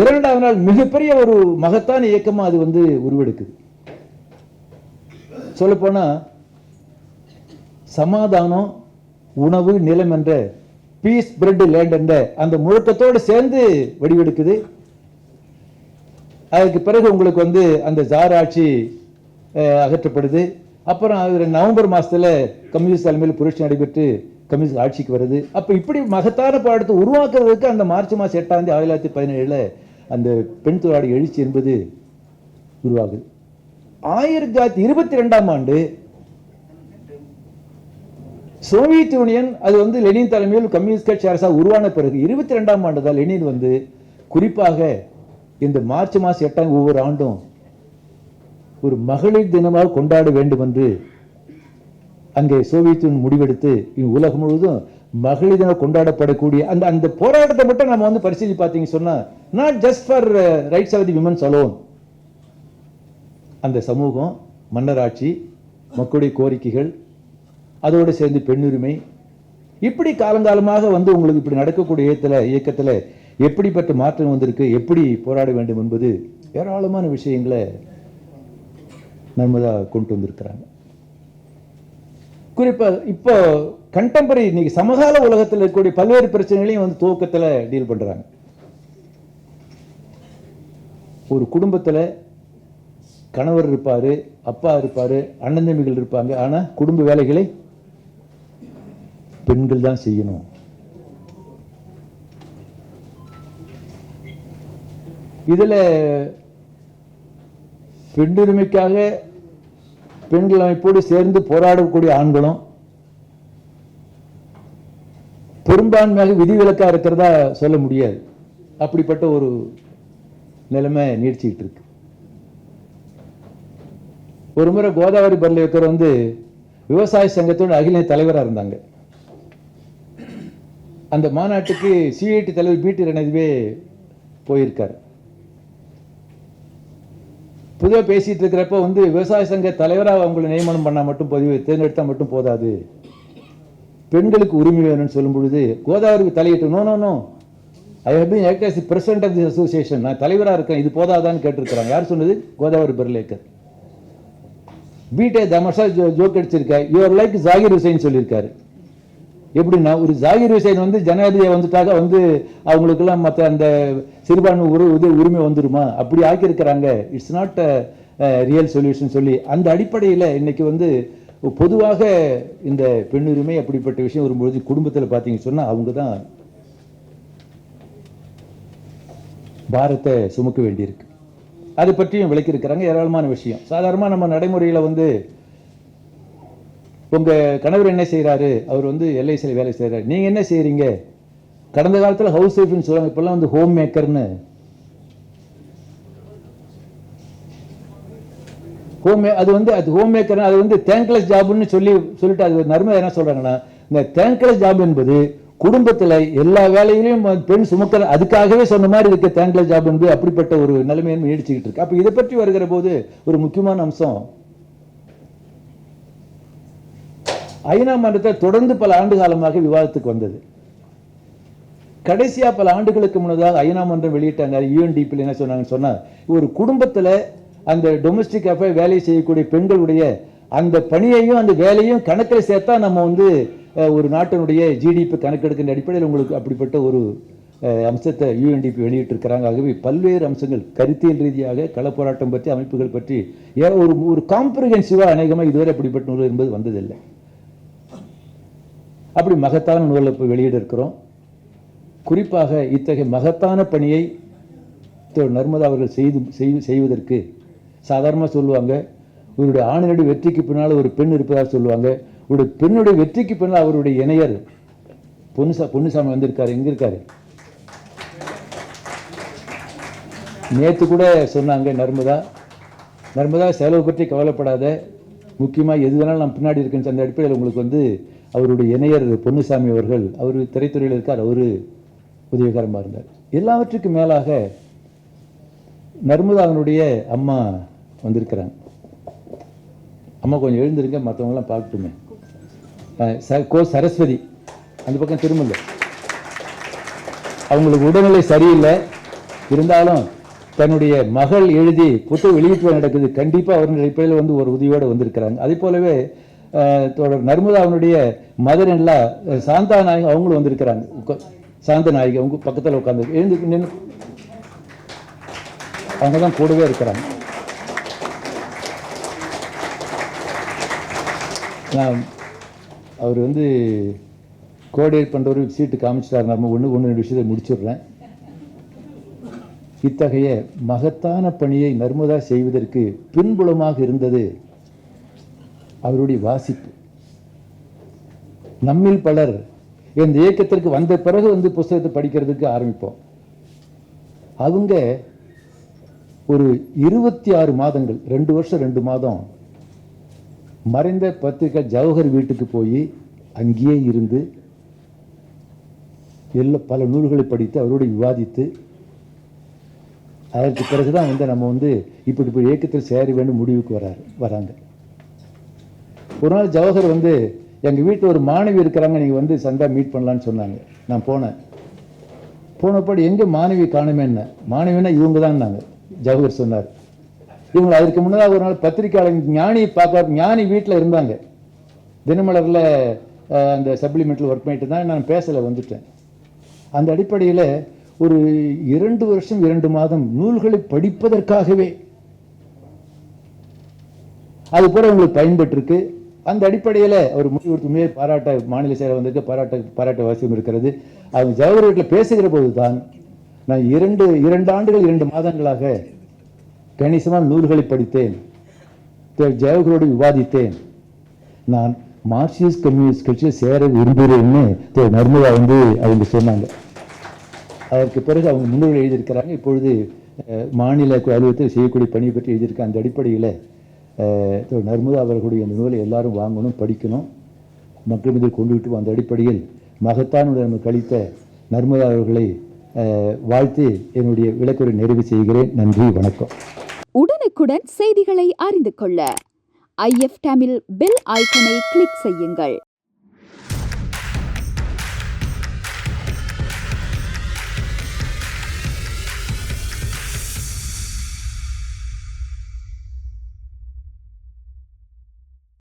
இரண்டாவது நாள் மிகப்பெரிய ஒரு மகத்தான இயக்கமாக அது வந்து உருவெடுக்குது. சொல்லப்போனால் சமாதானம் உணவு நிலம் என்ற பீஸ் பிரெட் லேண்ட் என்ற அந்த முழக்கத்தோடு சேர்ந்து வடிவெடுக்குது. அதுக்கு பிறகு உங்களுக்கு வந்து அந்த ஜார் ஆட்சி அகற்றப்படுது. அப்புறம் அது நவம்பர் மாசத்துல கம்யூனிஸ்ட் தலைமையில் புரட்சி நடைபெற்று கம்யூனிஸ்ட் ஆட்சிக்கு வருது. அப்ப இப்படி மகத்தான பாடத்தை உருவாக்குறதுக்கு அந்த மார்ச் மாசம் எட்டாம் தேதி ஆயிரத்தி தொள்ளாயிரத்தி பதினேழில் அந்த பெண் தொழிலாளி எழுச்சி என்பது உருவாகுது. ஆயிரத்தி தொள்ளாயிரத்தி இருபத்தி ரெண்டாம் ஆண்டு சோவியத் யூனியன் அது வந்து லெனின் தலைமையில் கம்யூனிஸ்ட் கட்சி அரசாக உருவான பிறகு இருபத்தி ரெண்டாம் ஆண்டு தான் லெனின் வந்து குறிப்பாக இந்த மார்ச் மாசம் எட்டாம் ஒவ்வொரு ஆண்டும் ஒரு மகளிர் தினமாக கொண்டாட வேண்டும் என்று அங்கே சோவியத் யூனியன் முடிவெடுத்து உலகம் முழுவதும் மகளிர் தினம் கொண்டாடப்படக்கூடிய அந்த அந்த போராட்டத்தை மட்டும் நம்ம வந்து பரிசீலி பார்த்தீங்க சொன்னா not just for rights of the women's alone அந்த சமூகம் மன்னராட்சி மக்களுடைய கோரிக்கைகள் அதோடு சேர்ந்து பெண்ணுரிமை இப்படி காலங்காலமாக வந்து உங்களுக்கு இப்படி நடக்கக்கூடிய இயக்கத்தில் இயக்கத்தில் எப்படிப்பட்ட மாற்றம் வந்திருக்கு எப்படி போராட வேண்டும் என்பது ஏராளமான விஷயங்களை நர்மதா கொண்டு வந்திருக்கிறாங்க. குறிப்பாக இப்போ கண்டெம்பரரி இன்னைக்கு சமகால உலகத்தில் இருக்கக்கூடிய பல்வேறு பிரச்சனைகளையும் வந்து துவக்கத்தில் டீல் பண்றாங்க. ஒரு குடும்பத்தில் கணவர் இருப்பார் அப்பா இருப்பார் அண்ணன் தம்பிகள் இருப்பாங்க. ஆனால் குடும்ப வேலைகளை பெண்கள் தான் செய்யணும். இதில் பெண்ணுரிமைக்காக பெண்கள் அமைப்போடு சேர்ந்து போராடக்கூடிய ஆண்களும் பெரும்பான்மையாக விதிவிலக்கா இருக்கிறதா சொல்ல முடியாது. அப்படிப்பட்ட ஒரு நிலைமை நீடிச்சுக்கிட்டு இருக்கு. ஒரு முறை கோதாவரி பர்லேக்கர் வந்து விவசாய சங்கத்தோட அகில தலைவராக தலைவரா இருந்தாங்க. அந்த மாநாட்டுக்கு சிஐடி தலைவர் பிடி ரணதிவே போயிருக்கார். பொதுவாக பேசிட்டு இருக்கிறப்ப வந்து விவசாய சங்க தலைவராக அவங்களை நியமனம் பண்ணா மட்டும் பதிவு தேர்ந்தெடுத்தால் மட்டும் போதாது. பெண்களுக்கு உரிமை வேணும்னு சொல்லும் பொழுது கோதாவரிக்கு தலையிட்டு no no no I have been act as the president of association நான் தலைவராக இருக்கேன். இது போதாதான்னு கேட்டிருக்கிறாங்க. யார் சொன்னது? கோதாவரி பெர்லேக்கர். பிடே தமர்ஷா ஜோ ஜோக் அடிச்சிருக்காரு யுவர் லைக் ஜாகிர் ஹுசைன் சொல்லியிருக்காரு. எப்படின்னா ஒரு ஜாகிர் ஹுசைன் வந்து ஜனாதிபதியை வந்துட்டாக வந்து அவங்களுக்கெல்லாம் மற்ற அந்த சிறுபான்மை உரு இது உரிமை வந்துருமா? அப்படி ஆக்கியிருக்கிறாங்க. இட்ஸ் நாட் ரியல் சொல்யூஷன் சொல்லி அந்த அடிப்படையில் இன்னைக்கு வந்து பொதுவாக இந்த பெண்ணுரிமை அப்படிப்பட்ட விஷயம் வரும்பொழுது குடும்பத்தில் பார்த்தீங்க சொன்னா அவங்க தான் பாரத்தை சுமக்க வேண்டியிருக்கு. அதை பற்றியும் விளக்கியிருக்கிறாங்க. ஏராளமான விஷயம். சாதாரணமாக நம்ம நடைமுறையில் வந்து உங்க கணவர் என்ன செய்றாரு? அவர் வந்து எல்ஐசியில் வேலை செய்கிறாரு நீங்க என்ன செய்கிறீங்க கடந்த காலத்தில் ஹவுஸ் ஒய்ஃப்னு சொல்லுவாங்க. இப்போல்லாம் வந்து ஹோம் மேக்கர்னு ஹோம் அது வந்து அது ஹோம் மேக்கர் அது வந்து தேங்க்லெஸ் ஜாப்னு சொல்லி சொல்லிட்டு அது நர்மதை என்ன சொல்றாங்கன்னா இந்த தேங்க்லெஸ் ஜாப் என்பது குடும்பத்தில் எல்லா வேலையிலையும் பெண் சுமக்கிற அதுக்காகவே சொன்ன மாதிரி இருக்க தேங்க்லெஸ் ஜாப் என்பது அப்படிப்பட்ட ஒரு நிலைமையை நீடிச்சுக்கிட்டு இருக்கு. அப்போ இதை பற்றி வருகிற போது ஒரு முக்கியமான அம்சம் ஐநா மன்றத்தை தொடர்ந்து பல ஆண்டு காலமாக விவாதத்துக்கு வந்தது. கடைசியா பல ஆண்டுகளுக்கு முன்னதாக ஐநா மன்றம் வெளியிட்டாங்க யூஎன்டிபியில் என்ன சொன்னாங்கன்னு சொன்னா ஒரு குடும்பத்துல அந்த டொமஸ்டிக் அஃபேர் வேலை செய்யக்கூடிய பெண்களுடைய அந்த பணியையும் அந்த வேலையும் கணக்கில் சேர்த்தா நம்ம வந்து ஒரு நாட்டினுடைய ஜிடிபி கணக்கெடுக்கின்ற அடிப்படையில் உங்களுக்கு அப்படிப்பட்ட ஒரு அம்சத்தை யூஎன்டிபி வெளியிட்டிருக்கிறாங்க. ஆகவே பல்வேறு அம்சங்கள் கருத்தியல் ரீதியாக களப்போராட்டம் பற்றி அமைப்புகள் பற்றி ஏ- ஒரு ஒரு காம்ப்ரிஹென்சிவாக அநேகமாக இதுவரை அப்படிப்பட்ட நூல் என்பது வந்ததில்லை. அப்படி மகத்தான நூலை இப்போ வெளியிட இருக்கிறோம் குறிப்பாக இத்தகைய மகத்தான பணியை திரு நர்மதா அவர்கள் செய்து செய்வதற்கு சாதாரணமாக சொல்லுவாங்க இவருடைய ஆணினுடைய வெற்றிக்கு பின்னால் ஒரு பெண் இருப்பதாக சொல்லுவாங்க. ஒரு பெண்ணுடைய வெற்றிக்கு பின்னால் அவருடைய இணையர் பொன்னுசா பொன்னுசாமி வந்திருக்காரு எங்கே இருக்காரு? நேற்று கூட சொன்னாங்க நர்மதா நர்மதா செலவு பற்றி கவலைப்படாத முக்கியமாக எது வேணாலும் நான் பின்னாடி இருக்கேன்னு அந்த அடிப்படையில் உங்களுக்கு வந்து அவருடைய இணையர் பொன்னுசாமி அவர்கள் அவர் திரைத்துறையில் இருக்கார் அவரு உதவிகரமாக இருந்தார். எல்லாவற்றுக்கும் மேலாக நர்மதாவினுடைய அம்மா வந்திருக்கிறாங்க. அம்மா கொஞ்சம் எழுந்திருங்க மற்றவங்களாம் பார்க்கட்டுமே. ச- கோ சரஸ்வதி அந்த பக்கம் திரும்பல அவங்களுக்கு உடல்நிலை சரியில்லை. இருந்தாலும் தன்னுடைய மகள் எழுதி புத்தக வெளியீட்டு நடக்குது. கண்டிப்பாக அவருடைய அடிப்படையில் வந்து ஒரு உதவியோடு வந்திருக்கிறாங்க. அதே போலவே தோழர் நர்மதாவினுடைய மதர் சாந்தா நாயகம் அவங்களும் வந்திருக்கிறாங்க. சாந்த நாயகி அவங்க பக்கத்தில் உட்காந்து எழுந்து நின்று அவங்க தான் கூடவே இருக்கிறாங்க. நான் அவர் வந்து கோடியர் பண்ணுறவர் சீட்டு காமிச்சிட்டார். நம்ம ஒன்று ஒன்று ரெண்டு விஷயத்தை முடிச்சிடுறேன். இத்தகைய மகத்தான பணியை நர்மதா செய்வதற்கு பின்புலமாக இருந்தது அவருடைய வாசிப்பு. நம்மில் பலர் இந்த இயக்கத்திற்கு வந்த பிறகு வந்து புஸ்தகத்தை படிக்கிறதுக்கு ஆரம்பிப்போம். அவங்க ஒரு இருபத்தி ஆறு மாதங்கள் ரெண்டு வருஷம் ரெண்டு மாதம் மறைந்த பத்திரிகை ஜவஹர் வீட்டுக்கு போய் அங்கேயே இருந்து எல்லா பல நூல்களை படித்து அவரோடு விவாதித்து அதற்கு பிறகுதான் வந்து நம்ம வந்து இப்படி இப்படி இயக்கத்தில் சேர வேண்டும் முடிவுக்கு வராரு வராங்க. ஒரு நாள் ஜவஹர் வந்து எங்கள் வீட்டில் ஒரு மாணவி இருக்கிறாங்க நீங்கள் வந்து சந்தா மீட் பண்ணலான்னு சொன்னாங்க. நான் போனேன். போனப்படி எங்கே மாணவி காணுமே என்ன? மாணவினா இவங்க தான் ஜவஹர் சொன்னார். இவங்க அதற்கு முன்னதாக ஒரு நாள் பத்திரிக்கையாளர் ஞானி பார்க்க ஞானி வீட்டில் இருந்தாங்க. தினமலரில் அந்த சப்ளிமெண்ட்டில் ஒர்க் பண்ணிட்டு தான் நான் பேசலை வந்துட்டேன். அந்த அடிப்படையில் ஒரு இரண்டு வருஷம் இரண்டு மாதம் நூல்களை படிப்பதற்காகவே அது கூட உங்களுக்கு பயன்பட்டிருக்கு. அந்த அடிப்படையில் அவர் முடிவெடுத்து உண்மையை பாராட்ட மாநில செயலர் வந்திருக்கு பாராட்ட பாராட்ட அவசியம் இருக்கிறது. அவங்க ஜவஹர் வீட்டில் பேசுகிற போது தான் நான் இரண்டு இரண்டு ஆண்டுகள் இரண்டு மாதங்களாக கணிசமாக நூல்களை படித்தேன். திரு ஜவஹரோடு விவாதித்தேன். நான் மார்க்சிஸ்ட் கம்யூனிஸ்ட் கட்சியில் சேர விரும்புகிறேன்னு திரு நர்மதா வந்து அவங்க சொன்னாங்க. அதற்கு பிறகு அவங்க முன்னுரை எழுதியிருக்கிறாங்க. இப்பொழுது அஹ், மாநில அலுவலகத்தில் செய்யக்கூடிய பணியை பற்றி எழுதியிருக்க அந்த அடிப்படையில் திரு நர்மதா அவர்களுடைய இந்த நூலை எல்லாரும் வாங்கணும் படிக்கணும். மக்கள் மீது கொண்டு விட்டு அந்த அடிப்படையில் மகத்தானுடன் நம்ம கழித்த நர்மதா அவர்களை வாழ்த்து என்னுடைய விளக்குரை நிறைவு செய்கிறேன். நன்றி வணக்கம். உடனுக்குடன் செய்திகளை அறிந்து கொள்ள ஐஎஃப் டேமில் பெல் ஐக்கனை கிளிக் செய்யுங்கள்.